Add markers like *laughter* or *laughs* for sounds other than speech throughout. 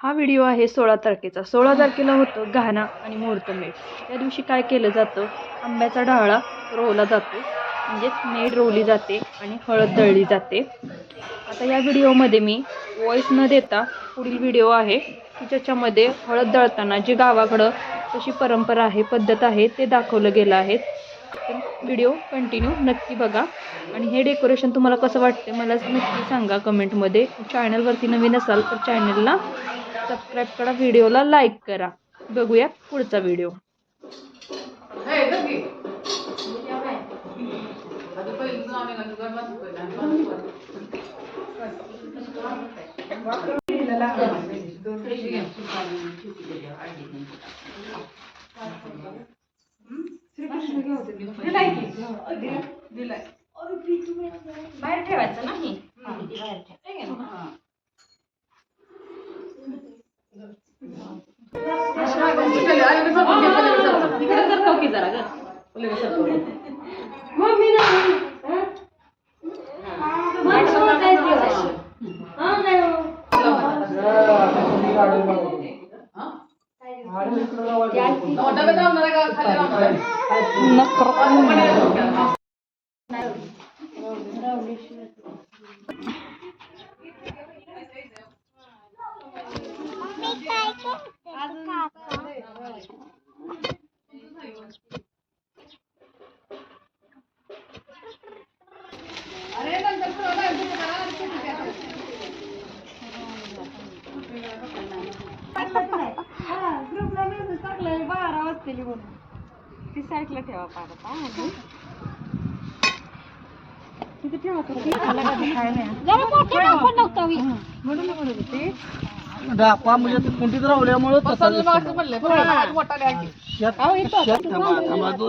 हा व्हिडिओ आहे सोळा तारखेचा. सोळा तारखेला होतं घाणा आणि मुहूर्तमेढ. त्या दिवशी काय केलं जातं? आंब्याचा डाळा रोवला जातो. म्हणजेच मेढ रोवली जाते आणि हळद दळली जाते. आता या व्हिडिओमध्ये मी वॉईस न देता पुढील व्हिडिओ आहे की ज्याच्यामध्ये हळद दळताना जी गावाकडं तशी परंपरा आहे पद्धत आहे ते दाखवलं गेलं आहे. तर व्हिडिओ कंटिन्यू नक्की बघा. आणि हे डेकोरेशन तुम्हाला कसं वाटते मला नक्की सांगा कमेंटमध्ये चॅनलवरती नवीन असाल तर चॅनलला सबस्क्राईब करा व्हिडिओला लाईक करा. बघूया पुढचा व्हिडिओ बाहेर ठेवायचं नाही बाहेर ठेवायचं इकडे सरकव की जरा ग. ग्रुपला मेसेज टाकलाय बारा वाजतेली ती साईडला ठेवा तिथे ठेवा डापा म्हणजे रावल्यामुळं.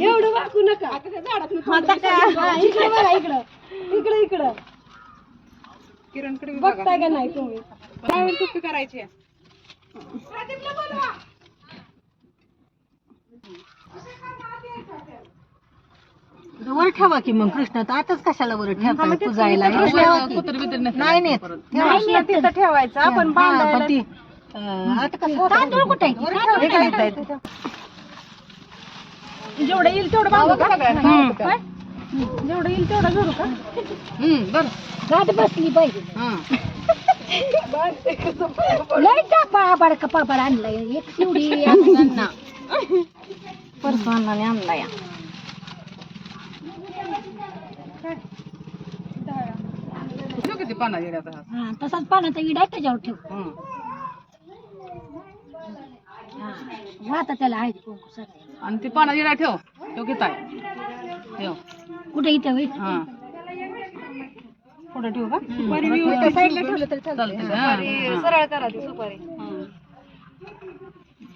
एवढं वाकू नका. आता हा, इकडे बघा इकडं. इकडे इकडं. किरणकडे बघताय का नाही तुम्ही? काय टुपी करायची वर ठेवा की मग कृष्ण तर आताच कशाला वर ठेवता तू जायला नाही नेत कृष्ण तिथं ठेवायचा. पण हा, बांधायला पण ती, अं, आता कसं तांदूळ कुठे आहे? आहे? जेवढं येईल तेवढं बांधू का? काय? जेवढं येईल तेवढं का? गाठ बसली पाहिजे. लय टापा आबाड कपाबाड आणलाय. एक शिवडी *laughs* आणला हा तसाच पाण्याचा विडा त्याच्यावर ठेव. हा. वाता त्याला आहे कुंकू सगळं आणि ते पाना जिरा ठेव. ठेव घेत आहे ठेव. कुठे इथे होईल? हा. पुढे ठेवू का? साईडला ठेवलं तरी चालतंय. चालतंय, हा, सुपारी हा. सरळ करा ती सुपारी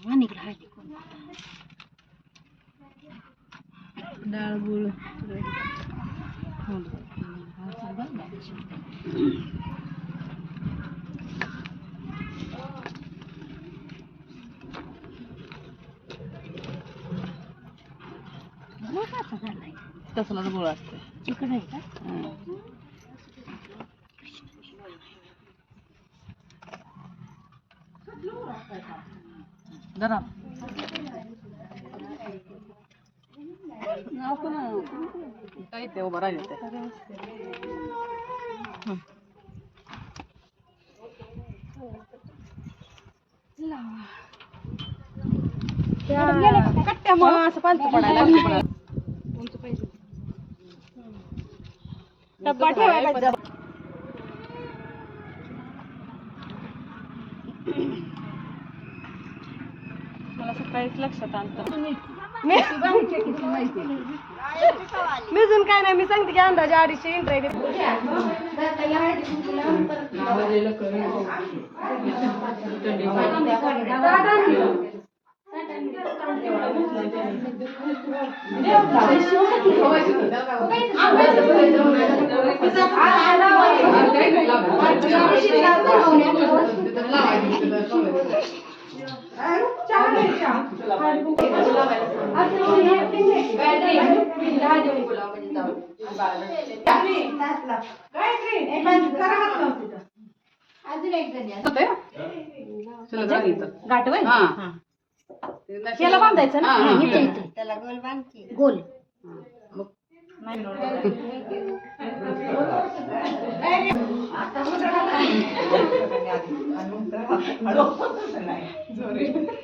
आणि इकडे आहे कुंकू. डाळ गुळ. तसलाच गोळ असते इकडे आहे का जरा ते उभं राहिले कट्ट्यामुळं असं पालथं पडायला लागलं. डब्बा ठेवायला पाहिजे. मला सकाळीच लक्षात आलं मिजून काय नाही मी सांगते की अंदाजे अडीचशे इंटर होतंय? शिल्लक राहिली तर. गाठ वय हा. हा. ते नाही त्याला बांधायचं ना हा, हा. इथे, इथे. त्याला गोल बांधकी गोल *laughs*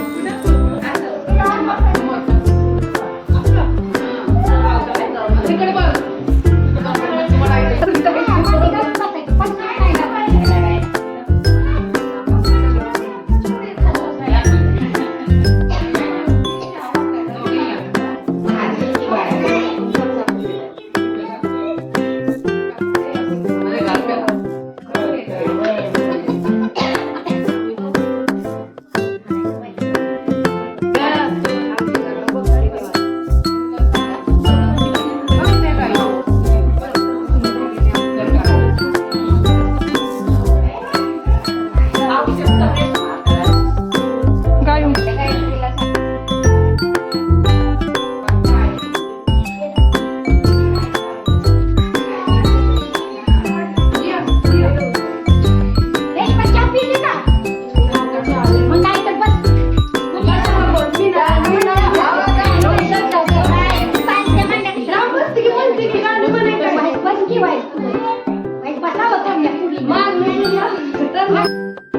Thank you.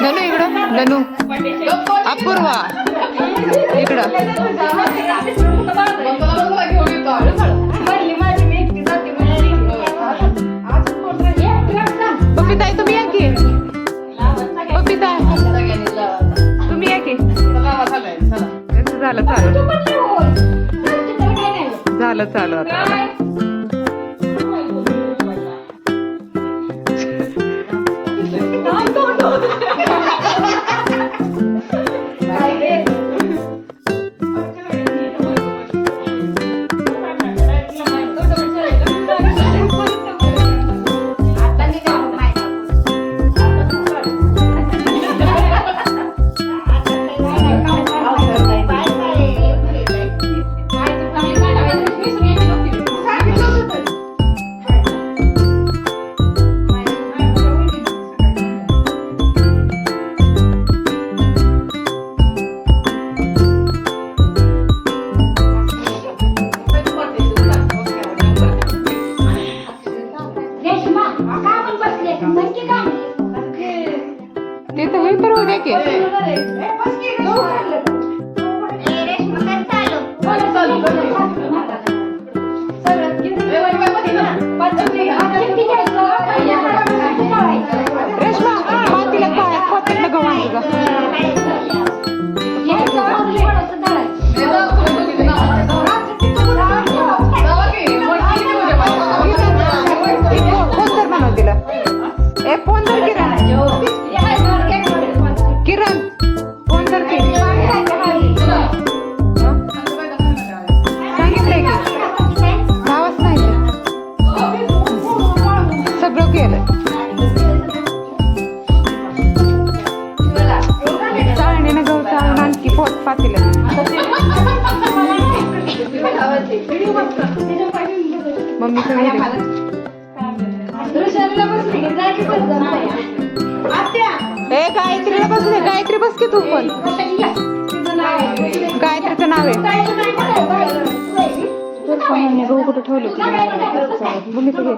धनु इकडं धनु अपूर्वा. इकडं. झालं चालू आता मला ते तर हे तर उद्या की. ए गायत्रीला बसले गायत्री बस तू पण. गायत्रीचं नाव आहे. गहू कुठे ठेवले तुझे